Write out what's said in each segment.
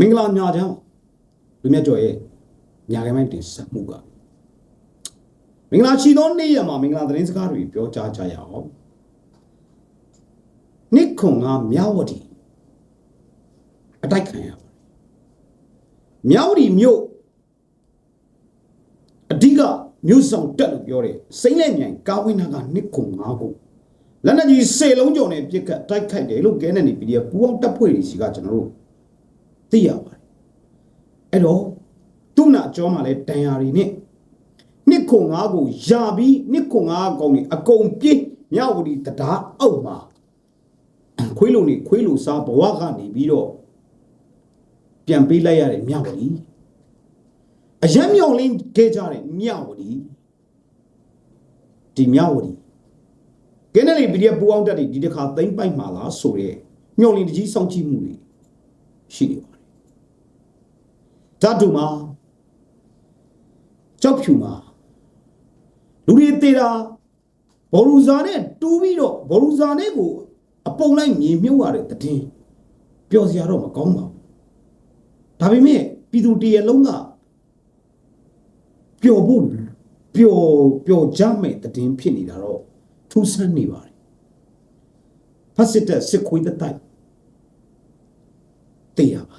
မင်္ဂလာညချမ်းလူမြတ်ကျော်ရဲ့ညာခိုင်မိုင်းတင်ဆက်မှုကမင်္ဂလာရှိသောနေ့ရက်မှာမင်္ဂလာသတင်းစကားတွေပြောကြားကြရအောင်နိခွန်ကမြဝတီအတိုက်ခံရပါတယ်မြဝတီမြို့အဓိကမြို့ဆောင်တက်လို့ပြောတယ်စိမ့်လက်မြိုင်ကာဝင်းနာကနိခွန်၅ခုလက်နက်ကြီးစေလုံးကျော်နဲ့ပြစ်ခတ်တိုက်ခိုက်တယ်လို့ကဲနေနေပြီးပူအောင်တပ်ဖွဲ့တွေစီကကျွန်တော်တို့ သိရပါတယ်အဲ့တော့သူ့နာအကျော်မှာလဲတန်ရာတွေနဲ့နှစ်ခွန်၅ကိုယာပြီးနှစ်ခွန်၅ကောင်တွေအကုန်ပြည့်မြဝတီတရားအောက်မှာခွေးလုံနေခွေးလုံစားဘဝကနေပြီးတော့ပြန်ပေးလိုက်ရတဲ့မြဝတီအယံမြောင်လင်းခဲ့ကြတဲ့မြဝတီဒီမြဝတီကဲနေလေဗီဒီယိုပူအောင်တက်တွေဒီတစ်ခါသိမ့်ပိုက်မှာလားဆိုရဲမျော်လင့်တကြီးစောင့်ကြည့်မှုတွေရှိနေပါတယ် ဓာတုမှာကြောက်ဖြူမှာလူတွေတေတာဘော်ရူဇာနဲ့တူးပြီးတော့ဘော်ရူဇာနဲ့ကိုအပုံလိုက်မြေမြုပ်ရတဲ့တည်င်းပျော်စရာတော့မကောင်းပါဘူးဒါပေမဲ့ပြည်သူတရလုံးကပျော်ဖို့ပျော်ပျော်ကြမဲ့တည်င်းဖြစ်နေတာတော့ထူးဆန်းနေပါတယ်ဖတ်စစ်တဲ့စစ်ခွေးတတိုက်တေးရပါ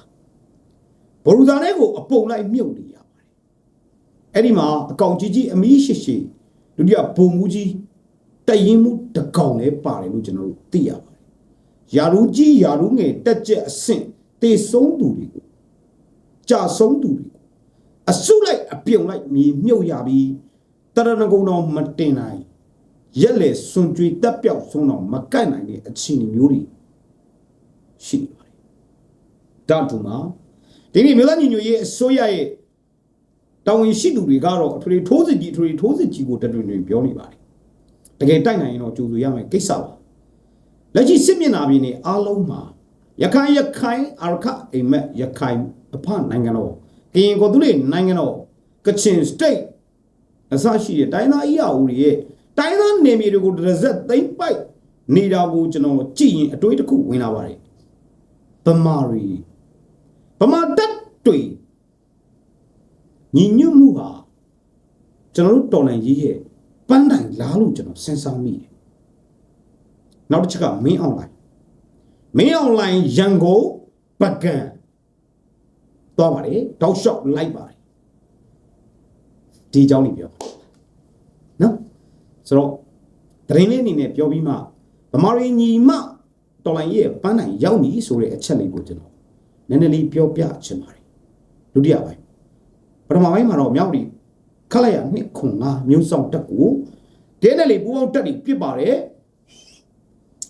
ဘော်ရူဇာနဲ့ကိုအပုံလိုက်မြုပ်နေရပါတယ်အဲ့ဒီမှာအကောင်ကြီးကြီးအမီးရှိရှိဒုတိယဘုံမူကြီးတရင်မှုတကောင်လည်းပါတယ်လို့ကျွန်တော်တို့သိရပါတယ်ယာရူကြီးယာရူငယ်တက်ကြက်အဆင့်တေဆုံးသူတွေကိုကြာဆုံးသူတွေကိုအစုလိုက်အပြုံလိုက်မြေမြုပ်ရပြီးတရဏဂုံတော်မတင်နိုင်ရက်လေစွန်ကြွေတက်ပြောက်ဆုံးတော့မကိုက်နိုင်တဲ့အခြေအနေမျိုးတွေရှိနေပါတယ်။ဒါတူမှာ ဒီနေ့မြို့သားညီညွတ်ရေးအစိုးရရဲ့တာဝန်ရှိသူတွေကတော့အထွေထိုးစစ်ကြီးအထွေထိုးစစ်ကြီးကိုတတွင်တွင်ပြောနေပါတယ်။တကယ်တိုက်နိုင်ရင်တော့ကြိုးဆိုရမယ်ကိစ္စပါ။လက်ရှိစစ်မျက်နှာပြင်နေအားလုံးမှာရခိုင်ရခိုင်အာရခအိမ်မက်ရခိုင်အဖနိုင်ငံတော်ကရင်ကိုသူတွေနိုင်ငံတော်ကချင် state အစရှိတဲ့တိုင်းသားအီယာဦးတွေရဲ့တိုင်းသားနယ်မြေတွေကိုတစ်စက်သိမ့်ပိုက်နေတာကိုကျွန်တော်ကြည့်ရင်အတွေးတစ်ခုဝင်လာပါတယ်ဗမာရီ ဗမာတက်တွေညီညွတ်မှုဟာကျွန်တော်တို့တော်လန်ရေးရဲ့ပန်းတိုင်လားလို့ကျွန်တော်စဉ်းစားမိတယ်နောက်တစ်ချက်ကမင်းအွန်လိုင်းမင်းအွန်လိုင်းရန်ကုန်ပကံသွားပါတယ်တောက်လျှောက်လိုက်ပါတယ်ဒီအကြောင်းလေးပြောနော်ဆိုတော့တရင်လေးအနေနဲ့ပြောပြီးမှဗမာရီညီမတော်လိုင်းရဲ့ပန်းနိုင်ရောက်ပြီဆိုတဲ့အချက်လေးကိုကျွန်တော် နည်းနည်းလေးပြောပြချင်ပါတယ်ဒုတိယပိုင်းပထမပိုင်းမှာတော့မြောက်ဒီခက်လိုက်ရနှစ်ခွန်ငါမျိုးဆောင်တက်ကိုကဲနဲ့လေပူအောင်တက်ပြီးပြစ်ပါတယ်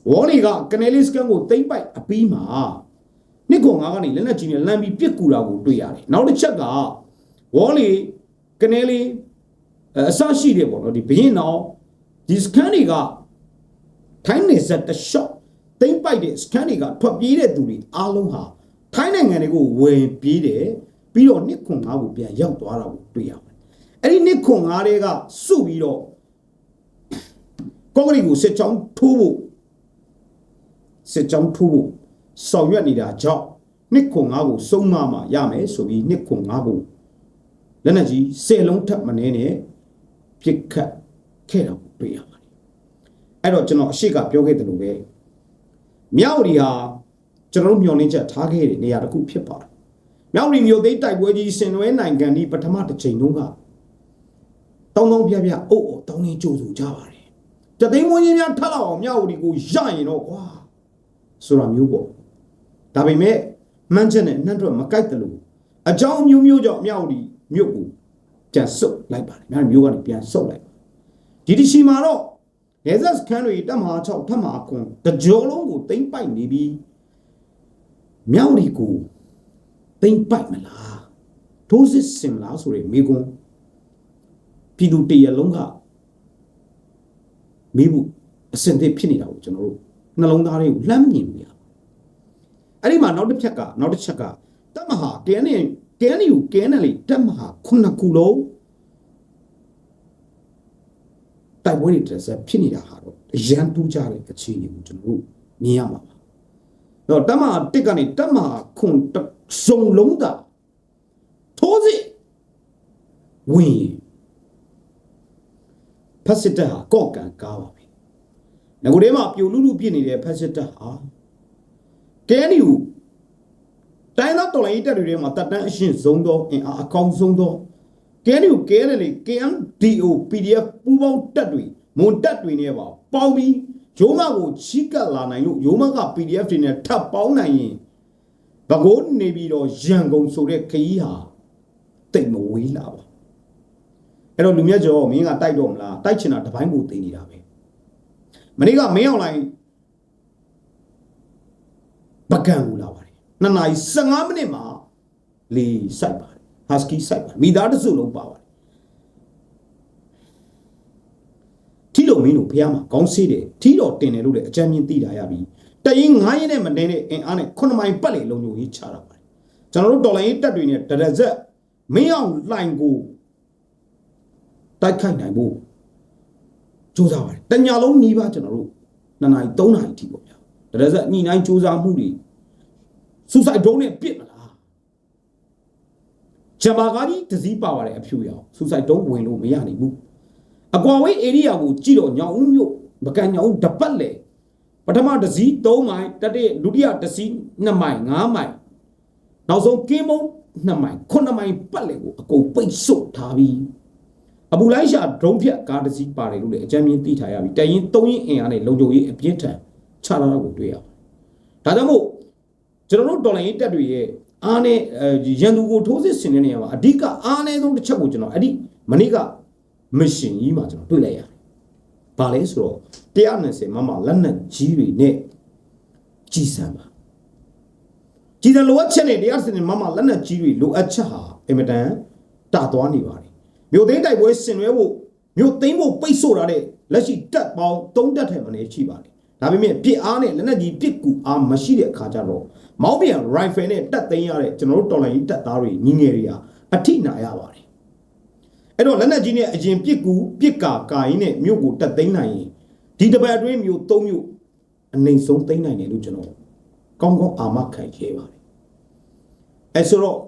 ဝေါ်လီကကနေလီစကန်ကိုတိမ့်ပိုက်အပီးမှာနှစ်ခွန်ငါကနေလက်လက်ကြီးနဲ့လမ်းပြီးပြစ်ကူတာကိုတွေ့ရတယ်နောက်တစ်ချက်ကဝေါ်လီကနေလီအဆရှိတယ်ပေါ့နော်ဒီဘရင်တော်ဒီစကန်တွေကထိုင်းနေဆက်တရှော့တိမ့်ပိုက်တဲ့စကန်တွေကထွက်ပြေးတဲ့သူတွေအားလုံးဟာ ထိုင်းနိုင်ငံတွေကိုဝင်ပြေးတယ်ပြီးတော့နှစ်ခွန်ငါးကိုပြန်ရောက်သွားတာကိုတွေ့ရပါတယ်အဲ့ဒီနှစ်ခွန်ငါးတွေကစုပြီးတော့ကော့ဂရီကိုစစ်ချောင်းထိုးဖို့စစ်ချောင်းထိုးဖို့ဆောင်ရွက်နေတာကြောင့်နှစ်ခွန်ငါးကိုစုံမမှရမယ်ဆိုပြီးနှစ်ခွန်ငါးကိုလက်နက်ကြီး၁၀လုံးထပ်မနေနဲ့ပြစ်ခတ်ခဲ့တာကိုတွေ့ရပါတယ်အဲ့တော့ကျွန်တော်အရှိကပြောခဲ့တယ်လို့ပဲမြောက်ဒီဟာ ကျွန်တော်တို့မျှော်လင့်ချက်ထားခဲ့တဲ့နေရာတစ်ခုဖြစ်ပါတယ်မြောက်ဒီမျိုးသိမ်းတိုက်ပွဲကြီးဆင်နွဲနိုင်ငံဒီပထမတစ်ချိန်တုန်းကတောင်းတောင်းပြပြအုပ်အုပ်တောင်းနေကြိုးဆိုကြပါတယ်တသိန်းဝင်းကြီးများထပ်လောက်အောင်မြောက်ဒီကိုရရင်တော့ကွာဆိုတာမျိုးပေါ့ဒါပေမဲ့မှန်းချက်နဲ့နှံ့ထွက်မကိုက်တယ်လို့အကြောင်းမျိုးမျိုးကြောင့်မြောက်ဒီမြို့ကိုပြန်ဆုတ်လိုက်ပါတယ်မြောက်မျိုးကနေပြန်ဆုတ်လိုက်ဒီတရှိမှာတော့နေဇက်စကန်တွေတက်မဟာ6ထပ်မဟာခွန်တကြောလုံးကိုတိမ့်ပိုက်နေပြီး မြောက်ဒီကိုတိမ့်ပိုက်မလားထိုးစစ်စင်မလားဆိုရယ်မိကွန်းပြည်သူတရလုံးကမိဘူးအစင်သစ်ဖြစ်နေတာကိုကျွန်တော်တို့နှလုံးသားတွေကိုလှမ်းမြင်နေရအဲ့ဒီမှာနောက်တစ်ဖြက်ကနောက်တစ်ချက်ကတက်မဟာ KN KNU KNL တက်မဟာခုနှစ်ခုလုံးတိုက်ပွဲတွေတက်ဆက်ဖြစ်နေတာဟာတော့အရန်တူးကြတဲ့အခြေအနေကိုကျွန်တော်တို့မြင်ရမှာပါ တော့တမတစ်ကနေတမခွန်တစ်စုံလုံးတာထိုးစစ်ဝင်ရင်ဖက်စစ်တပ်ဟာကော့ကန်ကားပါပဲငကိုထဲမှာပြိုလူလူပြစ်နေတဲ့ဖက်စစ်တပ်ဟာကဲနီကိုတိုင်းသားတော်လိုင်းတပ်တွေထဲမှာတပ်တန်းအရှင်ဆုံးသောအင်အားအကောင်းဆုံးသောကဲနီကိုကဲတယ်လေ KMDO PDF ပူးပေါင်းတပ်တွေမွန်တပ်တွေနဲ့ပါပေါင်းပြီး ရိုးမကိုချီးကပ်လာနိုင်လို့ရိုးမက PDF တွေနဲ့ထပ်ပေါင်းနိုင်ရင်ဘကိုးနေပြီးတော့ရန်ကုန်ဆိုတဲ့ခရီးဟာတိတ်မဝေးလာပါအဲ့တော့လူမြတ်ကျော်မင်းကတိုက်တော့မလားတိုက်ချင်တာတပိုင်းကိုသိနေတာပဲမနေ့ကမင်းအောင်လိုင်းပကံကူလာပါတယ်နှစ်နာရီ15မိနစ်မှာလေစိုက်ပါတယ်ဟတ်စကီစိုက်ပါတယ်မိသားတစုလုံးပါပါတယ် ထီလိုမင်းတို့ဖះမှာခေါင်းဆေးတယ်ထီတော်တင်တယ်လို့လည်းအကြမ်းမြင်သိတာရပြီတရင်9ရက်နဲ့မတင်းတဲ့အင်အားနဲ့9မိုင်ပတ်လေလုံလုံကြီးချတာပါတယ်ကျွန်တော်တို့တော်လိုင်းရေးတက်တွေနဲ့တရဇက်မင်းအောင်လှိုင်ကိုတိုက်ခိုက်နိုင်ဖို့စူးစမ်းပါတယ်တညာလုံးနီးပါကျွန်တော်တို့2နာရီ3နာရီထိပေါ့ဗျာတရဇက်ညှိနှိုင်းစူးစမ်းမှုတွေစူဆိုင်ဒုံးနဲ့ပြစ်မလားဂျမာကားကြီးတစည်းပါပါတယ်အဖြူရောင်စူဆိုင်ဒုံးဝင်လို့မရနိုင်ဘူး အကွာဝေးဧရိယာကိုကြည့်တော့ညောင်ဦးမြို့မကန်ညောင်ဦးတပတ်လေပထမတစည်း3မိုင်တတိယဒုတိယတစည်း2မိုင်5မိုင်နောက်ဆုံးကင်းမုံ2မိုင်9မိုင်ပတ်လေကိုအကုန်ပိတ်ဆို့ထားပြီးအဘူလိုက်ရှာဒရုန်းဖြတ်ကားတစည်းပါတယ်လို့လည်းအကြမ်းမြင်သိထားရပြီတရင်3ရင်အင်အားနဲ့လုံခြုံရေးအပြင်းထန်ချလာတာကိုတွေ့ရပါတယ်ဒါကြောင့်မို့ကျွန်တော်တို့ဒေါ်လာရေးတက်တွေရဲ့အားနဲ့အဲရန်သူကိုထိုးစစ်ဆင်တဲ့နေရာမှာအဓိကအားနည်းဆုံးတစ်ချက်ကိုကျွန်တော်အဲ့ဒီမနေ့က မရှင်ကြီးမှာကျွန်တော်တွေ့လိုက်ရတယ်။ဘာလဲဆိုတော့120မမလက်နက်ကြီးတွေနဲ့ကြီးစံပါ။ကြီးတယ်လိုအပ်ချက်နဲ့120မမလက်နက်ကြီးတွေလိုအပ်ချက်ဟာအင်မတန်တာသွားနေပါတယ်။မြို့သိမ်းတိုက်ပွဲဆင်နွှဲဖို့မြို့သိမ်းဖို့ပိတ်ဆို့ထားတဲ့လက်ရှိတက်ပေါင်း3တက်ထဲမှာနေရှိပါတယ်။ဒါပေမဲ့ပြစ်အားနဲ့လက်နက်ကြီးပြစ်ကူအားမရှိတဲ့အခါကျတော့မောင်းပြန် rifle နဲ့တက်သိမ်းရတဲ့ကျွန်တော်တို့တော်လိုင်းကြီးတက်သားတွေညီငယ်တွေဟာအထိနာရပါတယ် အဲ့တော့လက်နက်ကြီးနဲ့အရင်ပြစ်ကူပြစ်ကာကာရင်းနဲ့မြို့ကိုတက်သိမ်းနိုင်ရင်ဒီတပတ်အတွင်းမြို့၃မြို့အနေဆုံးသိမ်းနိုင်တယ်လို့ကျွန်တော်ကောင်းကောင်းအာမခံခဲ့ပါတယ်အဲဆိုတော့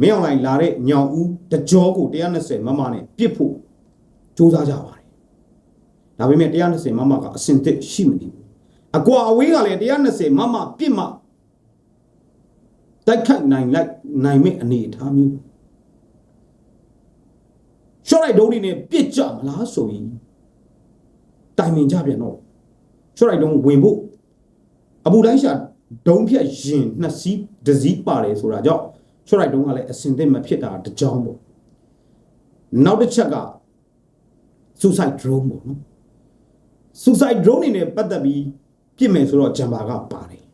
မင်းအောင်လိုင်းလာတဲ့ညောင်ဦးတကြောကို120မမနဲ့ပြစ်ဖို့စူးစမ်းကြပါတယ်ဒါပေမဲ့120မမကအစင်တစ်ရှိမနေဘူးအကွာအဝေးကလည်း120မမပြစ်မှတိုက်ခိုက်နိုင်လိုက်နိုင်မဲ့အနေအထားမျိုး ရှော့လိုက်ဒုံးတွေနဲ့ပြစ်ကြမလားဆိုပြီးတိုင်ပင်ကြပြန်တော့ရှော့လိုက်ဒုံးဝင်ဖို့အပူတိုင်းရှာဒုံးဖြတ်ရင်နှစ်စီးဒစည်းပါတယ်ဆိုတာကြောင့်ရှော့လိုက်ဒုံးကလည်းအစင်သင့်မဖြစ်တာတကြောင်ပေါ့နောက်တစ်ချက်က suicide drone ပေါ့နော် suicide drone နေနဲ့ပတ်သက်ပြီးပြစ်မယ်ဆိုတော့ဂျမ်ဘာကပါတယ်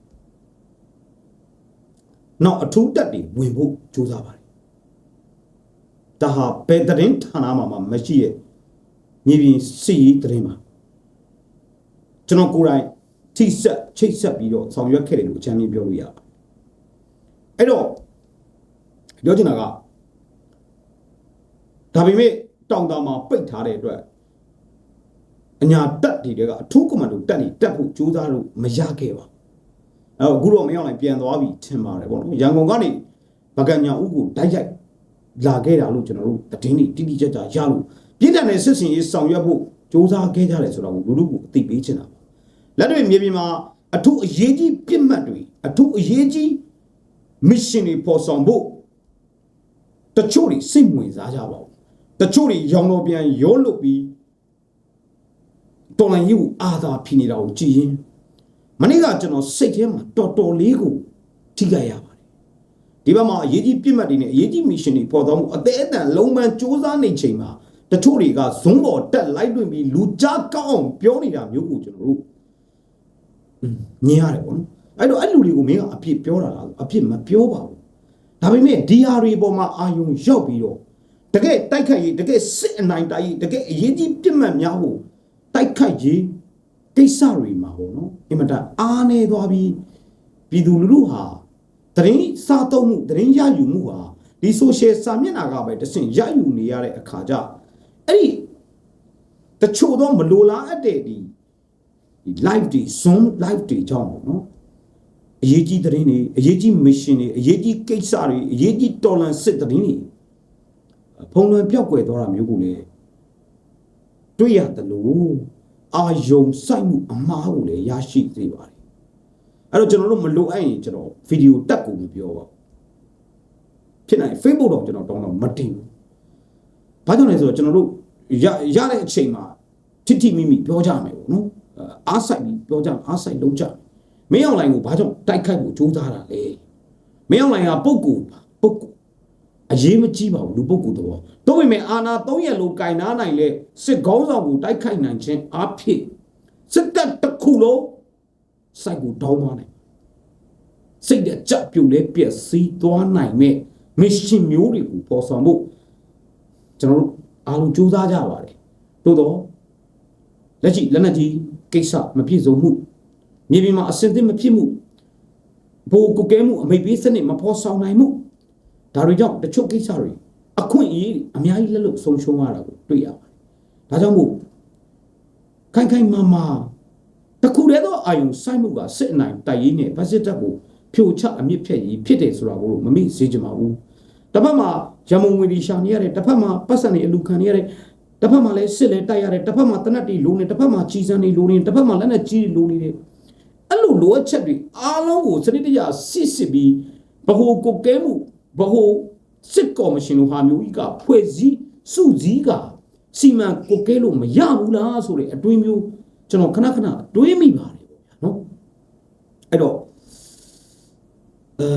နောက်အထူးတက်တွေဝင်ဖို့ကြိုးစားပါတယ် ဒါဟာဘယ်သတင်းဌာနမှာမှမရှိရဲ့မြေပြင်စီရေးသတင်းမှာကျွန်တော်ကိုယ်တိုင်ထိဆက်ချိတ်ဆက်ပြီးတော့ဆောင်ရွက်ခဲ့တယ်လို့အချမ်းမြင်ပြောလို့ရပါတယ်အဲ့တော့ပြောချင်တာကဒါပေမဲ့တောင်တာမှာပိတ်ထားတဲ့အတွက်အညာတက်တွေကအထူးကွန်မန်ဒိုတက်နေတက်ဖို့ကြိုးစားလို့မရခဲ့ပါဘူးအဲ့တော့အခုတော့မရောက်နိုင်ပြန်သွားပြီထင်ပါတယ်ပေါ့နော်ရန်ကုန်ကနေဗကန်ညာဦးကိုတိုက်ရိုက် လာခဲ့တာလို့ကျွန်တော်တို့သတင်းတွေတိတိကျကျရလို့ပြည်ထောင်တဲ့စစ်စင်ရေးဆောင်ရွက်ဖို့စ조사ခဲ့ကြတယ်ဆိုတော့လူလူကိုအသိပေးချင်တာပါလက်တွေမြေပြင်မှာအထူးအရေးကြီးပြစ်မှတ်တွေအထူးအရေးကြီး mission တွေပေါ်ဆောင်ဖို့တချို့တွေစိတ်ဝင်စားကြပါဘူးတချို့တွေရောင်တော်ပြန်ရောလွတ်ပြီးတော်လိုင်းကြီးကိုအာသာဖိနေတာကိုကြည်ရင်မနေ့ကကျွန်တော်စိတ်ထဲမှာတော်တော်လေးကိုထိခိုက်ရပါတယ် ဒီဘက်မှာအရေးကြီးပြစ်မှတ်တွေနဲ့အရေးကြီး mission တွေပေါ်သွားမှုအသေးအတန်လုံးပန်းစူးစမ်းနေချိန်မှာတချို့တွေကဇွန်းပေါ်တက်လိုက်တွင်ပြီးလူကြားကောင်းအောင်ပြောနေတာမျိုးကိုကျွန်တော်တို့ညင်ရတယ်ပေါ့နော်အဲ့တော့အဲ့လူတွေကိုမင်းကအပြစ်ပြောတာလားအပြစ်မပြောပါဘူးဒါပေမဲ့ဒီဟာတွေပေါ်မှာအာယုံရောက်ပြီးတော့တကယ်တိုက်ခိုက်ရေးတကယ်စစ်အနိုင်တိုက်ရေးတကယ်အရေးကြီးပြစ်မှတ်များဖို့တိုက်ခိုက်ရေးကိစ္စတွေမှာပေါ့နော်အင်မတန်အားနေသွားပြီးပြည်သူလူထုဟာ တရင်စားသုံးမှုတရင်ရယူမှုဟာဒီ social စာမျက်နှာကပဲတဆင့်ရယူနေရတဲ့အခါကျအဲ့ဒီတချို့သောမလိုလားအပ်တဲ့ဒီဒီ live တွေ zoom live တွေကြောင့်ပေါ့နော်အရေးကြီးသတင်းတွေအရေးကြီး mission တွေအရေးကြီးကိစ္စတွေအရေးကြီးတော်လန်စစ်သတင်းတွေဖုံလွန်ပြောက်ွယ်သွားတာမျိုးကိုလည်းတွေ့ရတယ်လို့အာယုံစိုက်မှုအမှားကိုလည်းရရှိစေပါတယ် အဲ့တော့ကျွန်တော်တို့မလိုအပ်ရင်ကျွန်တော်ဗီဒီယိုတက်ကိုမပြောပါဘူးဖြစ်နိုင် Facebook တော့ကျွန်တော်တောင်းတော့မတင်ဘူးဘာကြောင့်လဲဆိုတော့ကျွန်တော်တို့ရရတဲ့အချိန်မှာထိထိမိမိပြောကြမယ်ပေါ့နော်အားဆိုင်ပြီးပြောကြအားဆိုင်လုံးကြမင်းအောင်လိုင်းကိုဘာကြောင့်တိုက်ခိုက်ဖို့ကြိုးစားတာလဲမင်းအောင်လိုင်းကပုတ်ကူပုတ်ကူအရေးမကြီးပါဘူးလူပုတ်ကူတော့တော့ပေမဲ့အာနာ၃ရက်လုံးကင်နာနိုင်လေစစ်ကောင်းဆောင်ကိုတိုက်ခိုက်နိုင်ခြင်းအဖြစ်စစ်တပ်တစ်ခုလုံး စိုက်ကိုတောင်းသွားနိုင်စိတ်တဲ့ကြပြုတ်လဲပြက်စီးသွားနိုင်မဲ့မရှင်မျိုးတွေကိုပေါ်ဆောင်ဖို့ကျွန်တော်တို့အားလုံးကြိုးစားကြပါတယ်သို့တော့လက်ရှိလက်နက်ကြီးကိစ္စမပြည့်စုံမှုမြေပြင်မှာအစင်သစ်မဖြစ်မှုဘိုးကုကဲမှုအမိတ်ပေးစနစ်မဖော်ဆောင်နိုင်မှုဒါတွေကြောင့်တချို့ကိစ္စတွေအခွင့်အရေးအများကြီးလက်လို့ဆုံးရှုံးရတာကိုတွေ့ရပါတယ်ဒါကြောင့်မို့ခိုင်ခိုင်မာမာ တခုတည်းသောအာယုံစိုက်မှုကစစ်အနိုင်တိုက်ရေးနဲ့ဗတ်စစ်တပ်ကိုဖြိုချအမြင့်ဖြတ်ရေးဖြစ်တယ်ဆိုတာကိုမမေ့စေချင်ပါဘူးတစ်ဖက်မှာရမုံဝင်ဒီရှာနေရတယ်တစ်ဖက်မှာပတ်စံနေအလူခံနေရတယ်တစ်ဖက်မှာလည်းစစ်လည်းတိုက်ရတယ်တစ်ဖက်မှာတနက်တီလိုနေတစ်ဖက်မှာချီစံနေလိုနေတစ်ဖက်မှာလက်နဲ့ကြီးလိုနေတယ်အဲ့လိုလိုအပ်ချက်တွေအားလုံးကိုစနစ်တကျစစ်စစ်ပြီးဘ ਹੁ ကိုကဲမှုဘ ਹੁ စစ်ကော်မရှင်လိုဟာမျိုးကြီးကဖွဲ့စည်းစုစည်းကစီမံကိုကဲလို့မရဘူးလားဆိုတဲ့အတွင်းမျိုး ကျွန်တော်ခဏခဏတွေးမိပါတယ်ပေါ့ဗျာနော်အဲ့တော့အဲ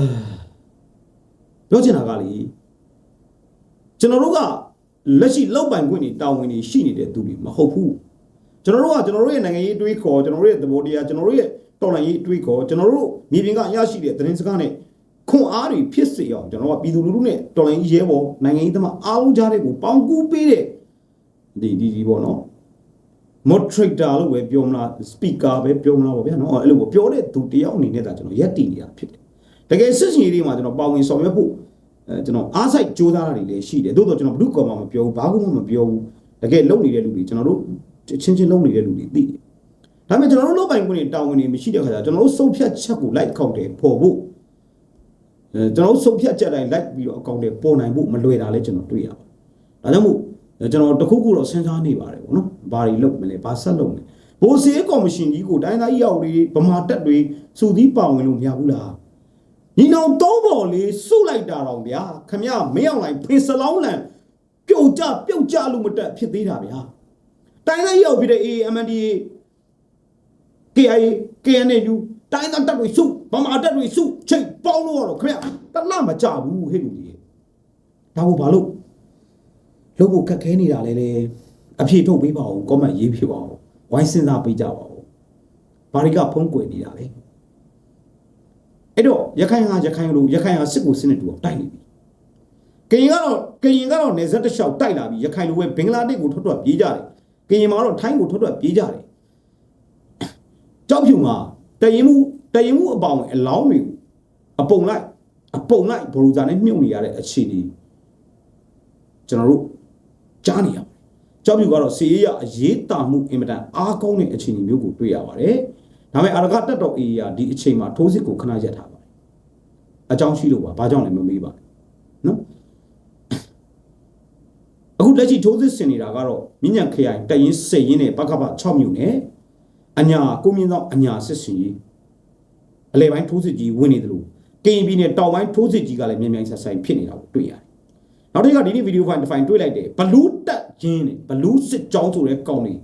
ပြောချင်တာကလေကျွန်တော်တို့ကလက်ရှိလောက်ပိုင်ခွင့်တွေတာဝန်တွေရှိနေတဲ့သူတွေမဟုတ်ဘူးကျွန်တော်တို့ကကျွန်တော်တို့ရဲ့နိုင်ငံရေးတွေးခေါ်ကျွန်တော်တို့ရဲ့သဘောတရားကျွန်တော်တို့ရဲ့တော်လှန်ရေးတွေးခေါ်ကျွန်တော်တို့မြေပြင်ကရရှိတဲ့သတင်းစကားနဲ့ခွန်အားတွေဖြစ်စေအောင်ကျွန်တော်ကပြည်သူလူထုနဲ့တော်လှန်ရေးရဲဘော်နိုင်ငံရေးသမားအားလုံးကြားတဲ့ကိုပေါင်းကူးပေးတဲ့ဒီဒီဒီပေါ့နော် moderator လို့ပဲပြောမလား speaker ပဲပြောမလားပေါ့ဗျာနော်အဲ့လိုပြောတဲ့သူတယောက်အနေနဲ့ဒါကျွန်တော်ရက်တည်နေတာဖြစ်တယ်တကယ်စစ်စင်ရေးတွေမှာကျွန်တော်ပါဝင်ဆောင်ရွက်ဖို့အဲကျွန်တော်အားစိုက်ကြိုးစားတာတွေလည်းရှိတယ်သို့တော့ကျွန်တော်ဘုကောမှမပြောဘူးဘာမှမပြောဘူးတကယ်လုံနေတဲ့လူတွေကျွန်တော်တို့ချင်းချင်းလုံနေတဲ့လူတွေသိတယ်ဒါပေမဲ့ကျွန်တော်တို့လုပ်ပိုင်ခွင့်တွေတာဝန်တွေမရှိတဲ့ခါကျကျွန်တော်တို့စုံဖြတ်ချက်ကိုလိုက်ခောက်တယ်ပေါ်ဖို့အဲကျွန်တော်တို့စုံဖြတ်ချက်တိုင်းလိုက်ပြီးတော့အကောင့်တွေပေါ်နိုင်ဖို့မလွယ်တာလည်းကျွန်တော်တွေ့ရပါတယ်ဒါကြောင့်မို့ကျွန်တော်တခုခုတော့စဉ်းစားနေပါတယ်ပေါ့နော် ဘာတွေလုပ်မလဲဘာဆက်လုပ်မလဲဘိုးစေးကော်မရှင်ကြီးကိုတိုင်းသားရောက်တွေဗမာတက်တွေစူသီးပါဝင်လို့မရဘူးလားညီနောင်သုံးပေါ်လေးစုလိုက်တာတော့ဗျာခမရမင်းအောင်လိုက်ဖေစလောင်းလန်ပြုတ်ကြပြုတ်ကြလို့မတက်ဖြစ်သေးတာဗျာတိုင်းသားရောက်ပြီးတဲ့ AMNDA KIA KNU တိုင်းသားတက်တွေစုဗမာတက်တွေစုချိတ်ပေါင်းလို့တော့ခမရတလမကြဘူးဟဲ့လူကြီးဒါကိုဘာလို့လုပ်ဖို့ခက်ခဲနေတာလဲလေ အဖြေထုတ်ပေးပါဦးကောမန့်ရေးပြပါဦးဝိုင်းစဉ်းစားပေးကြပါဦးဘာတွေကဖုံးကွယ်နေတာလဲအဲ့တော့ရခိုင်ဟာရခိုင်လိုရခိုင်ဟာစစ်ကိုစစ်နေတူအောင်တိုက်နေပြီကရင်ကတော့ကရင်ကတော့နေဆက်တစ်လျှောက်တိုက်လာပြီရခိုင်လိုပဲဘင်္ဂလားဒေ့ရှ်ကိုထွက်ထွက်ပြေးကြတယ်ကရင်မှာတော့ထိုင်းကိုထွက်ထွက်ပြေးကြတယ်ကြောက်ဖြူမှာတရင်မှုတရင်မှုအပေါင်းအလောင်းတွေအပုံလိုက်အပုံလိုက်ဘလူဇာနဲ့မြုပ်နေရတဲ့အခြေအနေကျွန်တော်တို့ကြားနေရပါတယ်။ ကြောက်ပြူကတော့စီရေးရအရေးတာမှုအင်မတန်အားကောင်းတဲ့အခြေအနေမျိုးကိုတွေ့ရပါတယ်။ဒါပေမဲ့အရကတက်တော်အေးရဒီအချိန်မှာထိုးစစ်ကိုခဏရက်ထားပါတယ်။အကြောင်းရှိလို့ပါဘာကြောင့်လဲမမေးပါနဲ့။နော်။အခုလက်ရှိထိုးစစ်ဆင်နေတာကတော့မြညံခရိုင်တရင်စိတ်ရင်းနဲ့ပကပ6မြို့နယ်အညာကိုမြင့်သောအညာစစ်စင်ကြီးအလဲပိုင်းထိုးစစ်ကြီးဝင်နေတယ်လို့ကရင်ပြည်နယ်တောင်ပိုင်းထိုးစစ်ကြီးကလည်းမြန်မြန်ဆက်ဆိုင်ဖြစ်နေတာကိုတွေ့ရတယ်။ နောက်တစ်ခါဒီနေ့ဗီဒီယိုဖိုင်တစ်ဖိုင်တွေ့လိုက်တယ်ဘလူးတက်ရင်းနဲ့ဘလူးစစ်ကြောင်းဆိုတဲ့ကောင်းနေ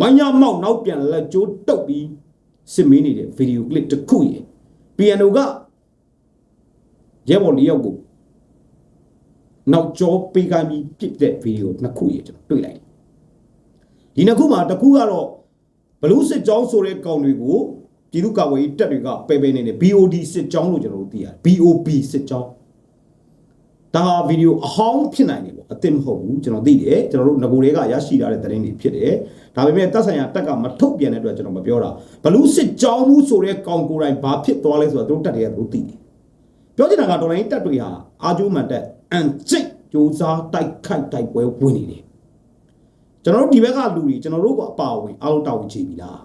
ဝိုင်းရမောက်နောက်ပြန်လက်ကျိုးတုတ်ပြီးစစ်မင်းနေတဲ့ဗီဒီယိုကလစ်တစ်ခုရေ piano ကရဲဘော်လေးယောက်ကိုနောက်ကျောပေးကိုင်းပြီးပြစ်တဲ့ဗီဒီယိုနှစ်ခုရေကျွန်တော်တွေ့လိုက်ဒီနှစ်ခုမှာတစ်ခုကတော့ဘလူးစစ်ကြောင်းဆိုတဲ့ကောင်တွေကိုပြည်သူ့ကာကွယ်ရေးတပ်တွေကပယ်ပယ်နေတယ် BOD စစ်ကြောင်းလို့ကျွန်တော်တို့သိရတယ် BOB စစ်ကြောင်း ဒါဟာဗီဒီယိုအဟောင်းဖြစ်နိုင်တယ်ပေါ့အသစ်မဟုတ်ဘူးကျွန်တော်သိတယ်ကျွန်တော်တို့ငကိုတွေကရရှိထားတဲ့သတင်းတွေဖြစ်တယ်ဒါပေမဲ့တပ်ဆိုင်ရာတက်ကမထုတ်ပြန်တဲ့အတွက်ကျွန်တော်မပြောတာဘလူးစစ်ကြောင်းမှုဆိုတဲ့ကောင်ကိုယ်တိုင်ဘာဖြစ်သွားလဲဆိုတော့သူတို့တက်တွေကသူတို့သိတယ်ပြောချင်တာကတော်လိုင်းတက်တွေဟာအာဂျိုးမန်တက်အန်ကျိတ်ကြိုးစားတိုက်ခိုက်တိုက်ပွဲဝင်နေတယ်ကျွန်တော်တို့ဒီဘက်ကလူတွေကျွန်တော်တို့ကအပါဝင်အားလုံးတောင်းချပြီလား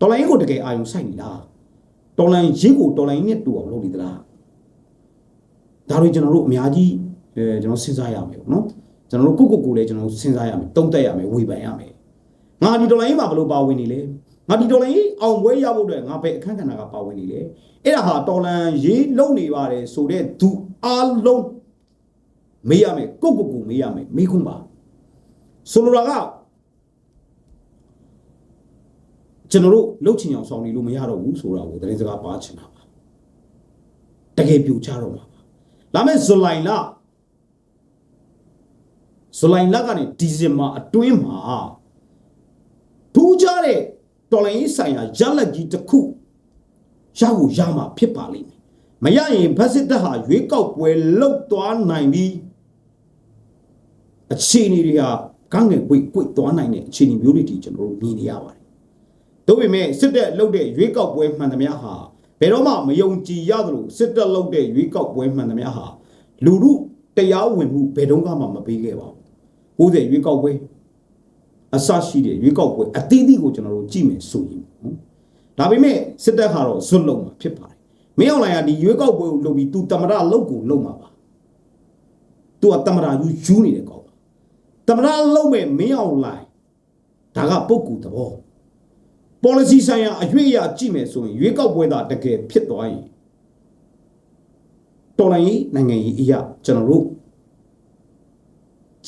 တော်လိုင်းကိုတကယ်အာယုံဆိုင်နေလားတော်လိုင်းရင်းကိုတော်လိုင်းနဲ့တူအောင်လုပ်နေသလား ဒါတွေကျွန်တော်တို့အများကြီးအဲကျွန်တော်စဉ်းစားရမယ်ပေါ့နော်ကျွန်တော်တို့ကိုကိုကိုလည်းကျွန်တော်တို့စဉ်းစားရမယ်တုံးတက်ရမယ်ဝေဖန်ရမယ်ငါဒီတော်လိုင်းမှာဘယ်လိုပါဝင်နေလဲငါဒီတော်လိုင်းအောင်ပွဲရဖို့အတွက်ငါပဲအခန်းကဏ္ဍကပါဝင်နေလေအဲ့ဒါဟာတော်လန်ရေးလုံနေပါတယ်ဆိုတော့သူအားလုံးမေးရမယ်ကိုကိုကိုမေးရမယ်မေးခွန်းပါဆိုလိုတာကကျွန်တော်တို့လှုပ်ချင်အောင်ဆောင်နေလို့မရတော့ဘူးဆိုတာကိုသတင်းစကားပါချင်တာပါတကယ်ပြူချတော့မှာပါ လာမယ့်ဇူလိုင်လဇူလိုင်လကနေဒီဇင်ဘာအတွင်းမှာထူးခြားတဲ့တော်လိုင်းရေးဆိုင်ရာရလက်ကြီးတစ်ခုရဖို့ရမှာဖြစ်ပါလိမ့်မယ်မရရင်ဘတ်စစ်တပ်ဟာရွေးကောက်ပွဲလှုပ်သွားနိုင်ပြီးအခြေအနေတွေကကန့်ငယ်ကွိတ်ကွိတ်သွားနိုင်တဲ့အခြေအနေမျိုးတွေဒီကျွန်တော်တို့မြင်နေရပါတယ်ဒါပေမဲ့စစ်တပ်လှုပ်တဲ့ရွေးကောက်ပွဲမှန်သမျှဟာ ဘယ်တော့မှမယုံကြည်ရသလိုစစ်တပ်လှုပ်တဲ့ရွေးကောက်ပွဲမှန်သမျှဟာလူမှုတရားဝင်မှုဘယ်တော့မှမပေးခဲ့ပါဘူး90ရွေးကောက်ပွဲအဆရှိတဲ့ရွေးကောက်ပွဲအသီးသီးကိုကျွန်တော်တို့ကြည့်မယ်ဆိုရင်နော်ဒါပေမဲ့စစ်တပ်ကတော့ဇွတ်လုံးမှာဖြစ်ပါတယ်မင်းအောင်လိုင်ကဒီရွေးကောက်ပွဲကိုလုပ်ပြီးသူတမရလုတ်ကိုလုပ်မှာပါသူကတမရယူယူနေတယ်ကောက်ပါတမရလုတ်မဲ့မင်းအောင်လိုင်ဒါကပုဂ္ဂိုလ်သဘော policy ဆိုင်ရာအရွေ့အရကြည့်မယ်ဆိုရင်ရွေးကောက်ပွဲသာတကယ်ဖြစ်သွားရင်တော်လိုင်းရေးနိုင်ငံရေးအရာကျွန်တော်တို့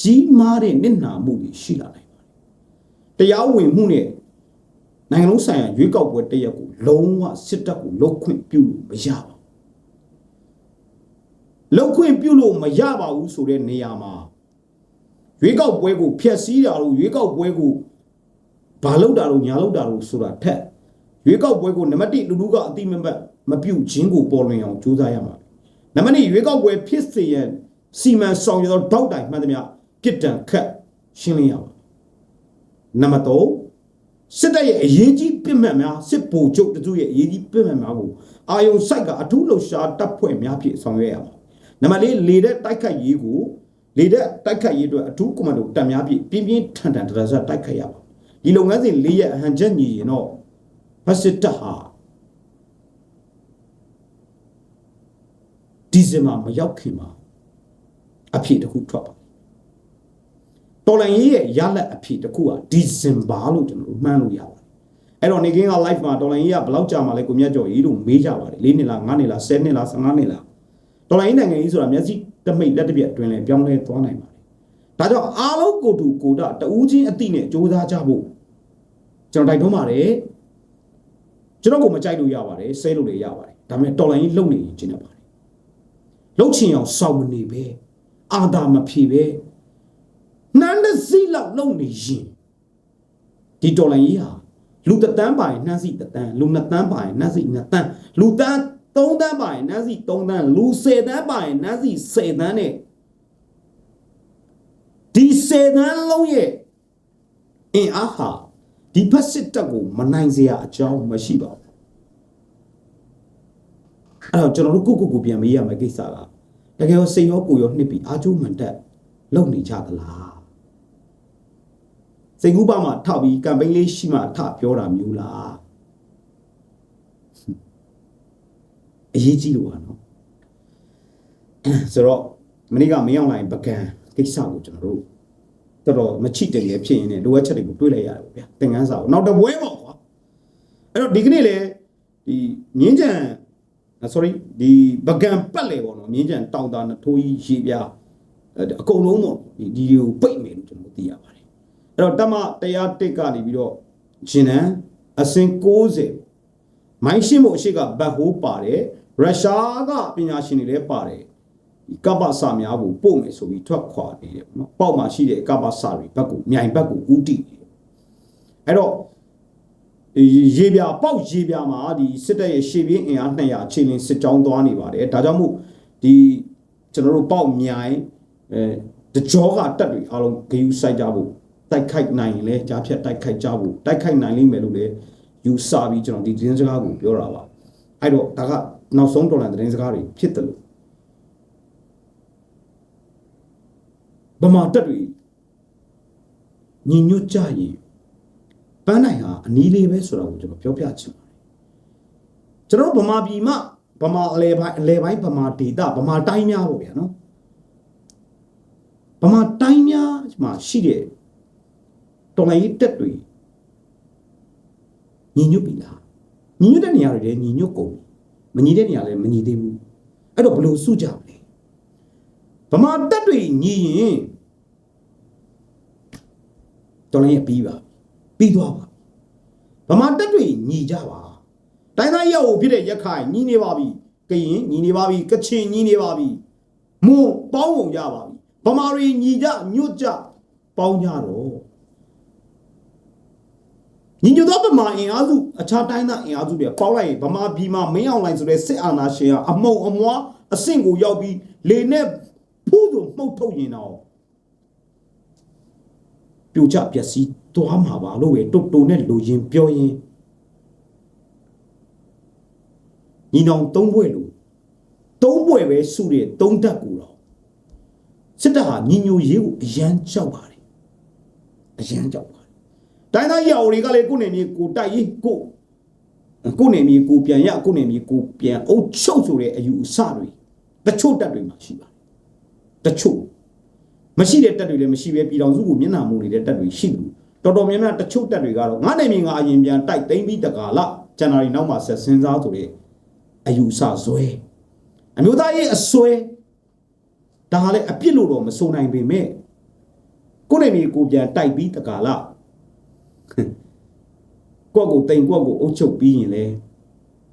ကြီးမားတဲ့နစ်နာမှုတွေရှိလာနိုင်ပါတယ်တရားဝင်မှုနဲ့နိုင်ငံလုံးဆိုင်ရာရွေးကောက်ပွဲတရက်ကိုလုံးဝစစ်တပ်ကိုလုတ်ခွင့်ပြုလို့မရပါဘူးလုတ်ခွင့်ပြုလို့မရပါဘူးဆိုတဲ့နေရာမှာရွေးကောက်ပွဲကိုဖျက်ဆီးတာလို့ရွေးကောက်ပွဲကို ဘာလောက်တာလို့ညာလောက်တာလို့ဆိုတာထက်ရွေးကောက်ပွဲကိုနံပါတ်1လူလူကအတိမတ်မပြုတ်ခြင်းကိုပေါ်လွင်အောင်ကြိုးစားရမှာနံပါတ်2ရွေးကောက်ပွဲဖြစ်စေရန်စီမံဆောင်ရွက်သောတောက်တိုင်မှန်သမျှပြစ်ဒဏ်ခတ်ရှင်းလင်းရပါနံပါတ်3စစ်တပ်ရဲ့အရေးကြီးပြစ်မှတ်များစစ်ဗိုလ်ချုပ်တို့ရဲ့အရေးကြီးပြစ်မှတ်များကိုအာယုံစိုက်ကအထူးလှုပ်ရှားတပ်ဖွဲ့များဖြင့်ဆောင်ရွက်ရပါနံပါတ်4လေတဲ့တိုက်ခတ်ရေးကိုလေတဲ့တိုက်ခတ်ရေးအတွက်အထူးကွန်မန်ဒိုတပ်များဖြင့်ပြင်းပြင်းထန်ထန်တရဇက်တိုက်ခတ်ရပါ ဒီလုပ်ငန်းစဉ်၄ရက်အဟန်ချက်ညီရင်တော့ဘတ်စစ်တပ်ဟာဒီဇင်ဘာမရောက်ခင်မှာအဖြစ်တစ်ခုထွက်ပါတော်လန်ရေးရဲ့ရလက်အဖြစ်တစ်ခုဟာဒီဇင်ဘာလို့ကျွန်တော်တို့မှန်းလို့ရပါတယ်အဲ့တော့နေကင်းက live မှာတော်လန်ရေးကဘယ်လောက်ကြာမှလဲကိုမြတ်ကျော်ရေးလို့မေးကြပါတယ်၄နှစ်လား၅နှစ်လား၁၀နှစ်လား15နှစ်လားတော်လန်ရေးနိုင်ငံကြီးဆိုတာမျက်စိတမိတ်လက်တစ်ပြက်အတွင်းလဲပြောင်းလဲသွားနိုင်ပါတယ်ဒါကြောင့်အားလုံးကိုတူကိုတာတူးချင်းအတိနဲ့စ조사ကြဖို့ ကျွန်တော်တိုက်တွန်းပါတယ်ကျွန်တော်ကိုမကြိုက်လို့ရပါတယ်ဆဲလို့လည်းရပါတယ်ဒါပေမဲ့တော်လိုင်းကြီးလုံနေရင်ကျင်းနေပါတယ်လုံချင်အောင်စောင့်မနေပဲအာသာမဖြေပဲနန်းတဲ့စီလောက်လုံနေရင်ဒီတော်လိုင်းကြီးဟာလူတတန်းပါရင်နှမ်းစီတတန်းလူနှစ်တန်းပါရင်နှမ်းစီနှစ်တန်းလူတန်းသုံးတန်းပါရင်နှမ်းစီသုံးတန်းလူဆယ်တန်းပါရင်နှမ်းစီဆယ်တန်းနဲ့ဒီဆယ်တန်းလုံးရဲ့အင်အားဟာ ဒီဖက်စစ်တပ်ကိုမနိုင်စရာအကြောင်းမရှိပါဘူးအဲ့တော့ကျွန်တော်တို့ကိုကိုကိုပြန်မေးရမယ့်ကိစ္စကတကယ်ရောစိတ်ရောကိုယ်ရောနှစ်ပြီးအာကျိုးမှန်တက်လုံနေကြသလားစိတ်ကူးပါမှာထောက်ပြီးကမ်ပိန်းလေးရှိမှထပြောတာမျိုးလားအရေးကြီးလို့ပါနော်ဆိုတော့မနေ့ကမင်းအောင်လိုင်းပကံကိစ္စကိုကျွန်တော်တို့ တော်တော်မချိတယ်လေဖြစ်ရင်လည်းလိုအပ်ချက်တွေကိုတွေးလိုက်ရတယ်ဗျာသင်ခန်းစာကိုနောက်တစ်ပွဲပေါ့ကွာအဲ့တော့ဒီကနေ့လေဒီမြင်းကြံ sorry ဒီပကံပတ်လေပေါ့နော်မြင်းကြံတောင်တာနထိုးကြီးရေပြားအကုန်လုံးပေါ့ဒီဒီကိုပိတ်မယ်လို့ကျွန်တော်သိရပါတယ်အဲ့တော့တမတရားတစ်ကနေပြီးတော့ဂျင်နန်အစင်60မိုင်းရှင်းဖို့အရှိကဘတ်ဟိုးပါတယ်ရုရှားကပညာရှင်တွေလည်းပါတယ်ဒီ ကပ္ပစာများကိုပို့မယ်ဆိုပြီးထွက်ခွာနေတယ်နော်ပေါ့မှာရှိတဲ့ကပ္ပစာတွေဘက်ကိုမြိုင်ဘက်ကိုဥတီနေတယ်အဲ့တော့ရေပြပေါက်ရေပြမှာဒီစစ်တပ်ရဲ့ရှေ့ပြင်းအင်အား200ချိန်လင်းစစ်ကြောင်းသွားနေပါတယ်ဒါကြောင့်မို့ဒီကျွန်တော်တို့ပေါက်မြိုင်အဲတကြောကတက်တွေအားလုံးဂယုစိုက်ကြဖို့တိုက်ခိုက်နိုင်ရင်လည်းကြားဖြတ်တိုက်ခိုက်ကြဖို့တိုက်ခိုက်နိုင်လိမ့်မယ်လို့လည်းယူဆပြီးကျွန်တော်ဒီသတင်းစကားကိုပြောတာပါအဲ့တော့ဒါကနောက်ဆုံးတော်လန်သတင်းစကားတွေဖြစ်တယ်လို့ ဗမာတက်တွေညီညွတ်ကြရင်ပန်းနိုင်ဟာအနီးလေးပဲဆိုတာကိုကျွန်တော်ပြောပြချင်ပါတယ်ကျွန်တော်တို့ဗမာပြည်မှာဗမာအလဲပိုင်းအလဲပိုင်းဗမာဒေတာဗမာတိုင်းများပေါ့ဗျာနော်ဗမာတိုင်းများမှာရှိတဲ့တော်လိုင်းရေးတက်တွေညီညွတ်ပြီလားညီညွတ်တဲ့နေရာတွေလည်းညီညွတ်ကုန်ပြီမညီတဲ့နေရာလည်းမညီသေးဘူးအဲ့တော့ဘယ်လိုစုကြမလဲဗမာတက်တွေညီရင် တော်လိုင်းရေးပြီးပါပြီးသွားပါဗမာတက်တွေညီကြပါတိုင်းသားရောက်ဖြစ်တဲ့ရက်ခိုင်ညီနေပါပြီကရင်ညီနေပါပြီကချင်ညီနေပါပြီမွန်ပေါင်းကုန်ကြပါပြီဗမာတွေညီကြညွတ်ကြပေါင်းကြတော့ညီညွတ်သောဗမာအင်အားစုအခြားတိုင်းသားအင်အားစုတွေပေါင်းလိုက်ရင်ဗမာပြည်မှာမင်းအောင်လိုင်းဆိုတဲ့စစ်အာဏာရှင်ကအမုံအမွားအဆင့်ကိုရောက်ပြီးလေနဲ့ဖူးသူမှုတ်ထုတ်ရင်တော့ ပြိုကျပျက်စီးသွားမှာပါလို့ပဲတုတ်တုံနဲ့လူရင်ပြောရင်ညီနောင်သုံးဘွဲ့လို့သုံးဘွဲ့ပဲစုတဲ့သုံးတက်ကူတော့စစ်တပ်ဟာညီညိုရေးကိုအရန်ကြောက်ပါတယ်အရန်ကြောက်ပါတယ်တိုင်းသားရော်တွေကလည်းကိုယ်နေမြေကိုတိုက်ရေးကိုကိုယ်နေမြေကိုပြန်ရကိုယ်နေမြေကိုပြန်အုပ်ချုပ်ဆိုတဲ့အယူအဆတွေတချို့တက်တွေမှာရှိပါတယ်တချို့ မရှိတဲ့တက်တွေလည်းမရှိပဲပြည်တော်စုကိုမျက်နှာမူနေတဲ့တက်တွေရှိတယ်တော်တော်များများတချို့တက်တွေကတော့ငါနေမြေငါအရင်ပြန်တိုက်သိမ်းပြီးတကာလဇန်နဝါရီနောက်မှာဆက်စဉ်းစားဆိုတဲ့အယူအဆဇွဲအမျိုးသားရေးအစွဲဒါဟာလည်းအပြစ်လို့တော့မဆိုနိုင်ပေမဲ့ကိုယ်နေမြေကိုပြန်တိုက်ပြီးတကာလကိုယ့်ကိုတိမ်ကိုယ့်ကိုအုပ်ချုပ်ပြီးရင်လေ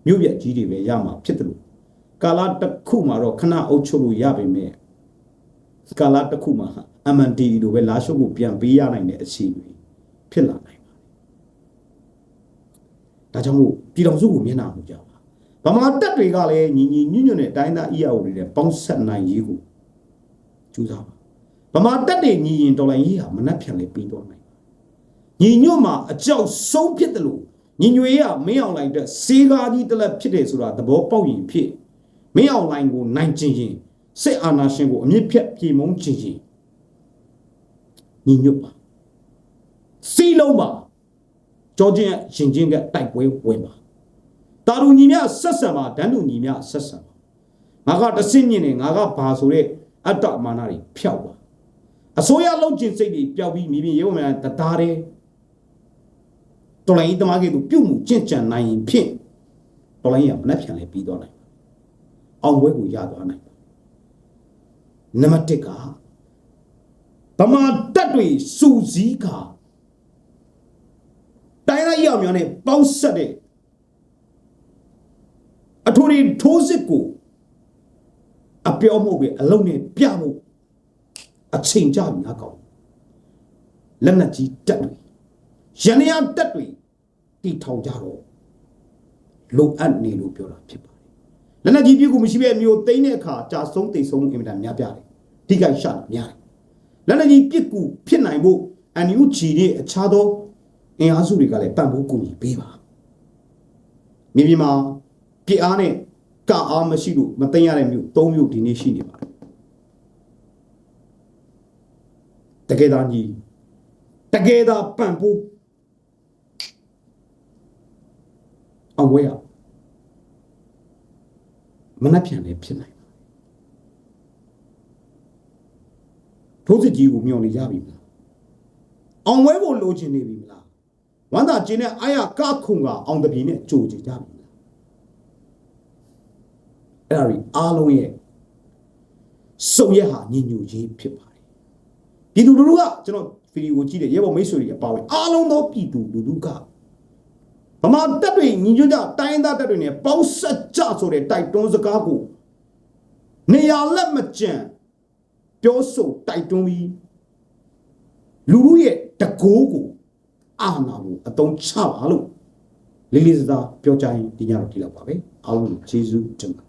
မြို့ပြကြီးတွေပဲရမှာဖြစ်တယ်လို့ကာလတစ်ခုမှာတော့ခဏအုပ်ချုပ်လို့ရပေမဲ့ ကာလတစ်ခုမှာအမန်တီလိုပဲလာရှုပ်ကိုပြန်ပေးရနိုင်တဲ့အခြေအနေဖြစ်လာနိုင်ပါတယ်ဒါကြောင့်မို့ပြည်တော်စုကိုမျက်နှာမူကြပါဗမာတက်တွေကလည်းညီညီညွတ်ညွတ်နဲ့တိုင်းသားအီယာအိုတွေနဲ့ပေါင်းဆက်နိုင်ရေးကိုကြိုးစားပါဗမာတက်တွေညီရင်တော်လိုင်းရေးဟာမနှက်ဖြန်လေးပြီးတော့နိုင်ညီညွတ်မှာအကြောက်ဆုံးဖြစ်တယ်လို့ညီညွတ်ရေးကမင်းအောင်လိုက်တဲ့စေကားကြီးတစ်လက်ဖြစ်တယ်ဆိုတာသဘောပေါက်ရင်ဖြစ်မင်းအောင်လိုင်းကိုနိုင်ကျင်ရင် စစ်အာဏာရှင်ကိုအမြင့်ဖြတ်ပြေမုန်းချင်ရင်ညီညွတ်ပါစီလုံးပါကြောချင်းရှင်ချင်းကတိုက်ပွဲဝင်ပါတာလူညီမြဆက်ဆံပါဒန်းလူညီမြဆက်ဆံပါငါကတဆင့်မြင့်နေငါကဘာဆိုတဲ့အတ္တမာနတွေဖျောက်ပါအစိုးရလုံးကျင်စိတ်တွေပျောက်ပြီးမိမိရေဝမြန်တသားတယ်တော်လိုင်းတမကေသူပြုတ်မှုကြင့်ကြံနိုင်ရင်ဖြင့်တော်လိုင်းရမနှက်ဖြန်လဲပြီးသွားနိုင်အောင်ပွဲကိုရသွားနိုင် နံပါတ်1ကဗမာတက်တွေစူစည်းကတိုင်းလိုက်ရောက်များနဲ့ပေါင်းဆက်တဲ့အထူးရင်ထိုးစစ်ကိုအပြောမှုပဲအလုံးနဲ့ပြမှုအချိန်ကြပြီငါကောင်းလက်နက်ကြီးတက်တွေရန်ရတက်တွေတီထောင်ကြတော့လုံအပ်နေလို့ပြောတာဖြစ်ပါတယ် လက်နက်ကြီးပြစ်ကိုမရှိပဲမျိုးသိမ်းတဲ့အခါကြာဆုံးတိတ်ဆုံးအင်မတန်များပြတယ်ဒီကရှာများတယ်လက်နက်ကြီးပြစ်ကူဖြစ်နိုင်ဖို့အန်ယူဂျီရဲ့အခြားသောအင်အားစုတွေကလည်းပံ့ပိုးကူညီပေးပါမြေပြင်မှာပြစ်အားနဲ့ကအားမရှိလို့မသိရတဲ့မျိုး၃မျိုးဒီနေ့ရှိနေပါတယ်တကယ်သားကြီးတကယ်သားပံ့ပိုးအောင်ဝဲရ မနှက်ပြန်လည်းဖြစ်နိုင်ထိုးစစ်ကြီးကိုမျှော်နေကြပြီမလားအောင်ဝဲဖို့လိုချင်နေပြီမလားဝမ်းသာကျင်းတဲ့အာရကခုံကအောင်တပြီနဲ့ကြိုကြကြပြီလားအဲ့ဒါကြီးအားလုံးရဲ့စုံရက်ဟာညင်ညူရေးဖြစ်ပါတယ်ပြည်သူလူထုကကျွန်တော်ဗီဒီယိုကိုကြည့်တဲ့ရဲဘော်မိတ်ဆွေတွေအပါဝင်အားလုံးသောပြည်သူလူထုက ဗမာတပ်တွေညီညွတ်ကြတိုင်းသားတပ်တွေနဲ့ပေါင်းဆက်ကြဆိုတဲ့တိုက်တွန်းစကားကိုနေရာလက်မကျန်ပြောဆိုတိုက်တွန်းပြီးလူလူရဲ့တကိုးကိုအာဏာကိုအတုံးချပါလို့လေးလေးစားစားပြောကြရင်ဒီညတော့ဒီလောက်ပါပဲအားလုံးကျေးဇူးတင်ပါတယ်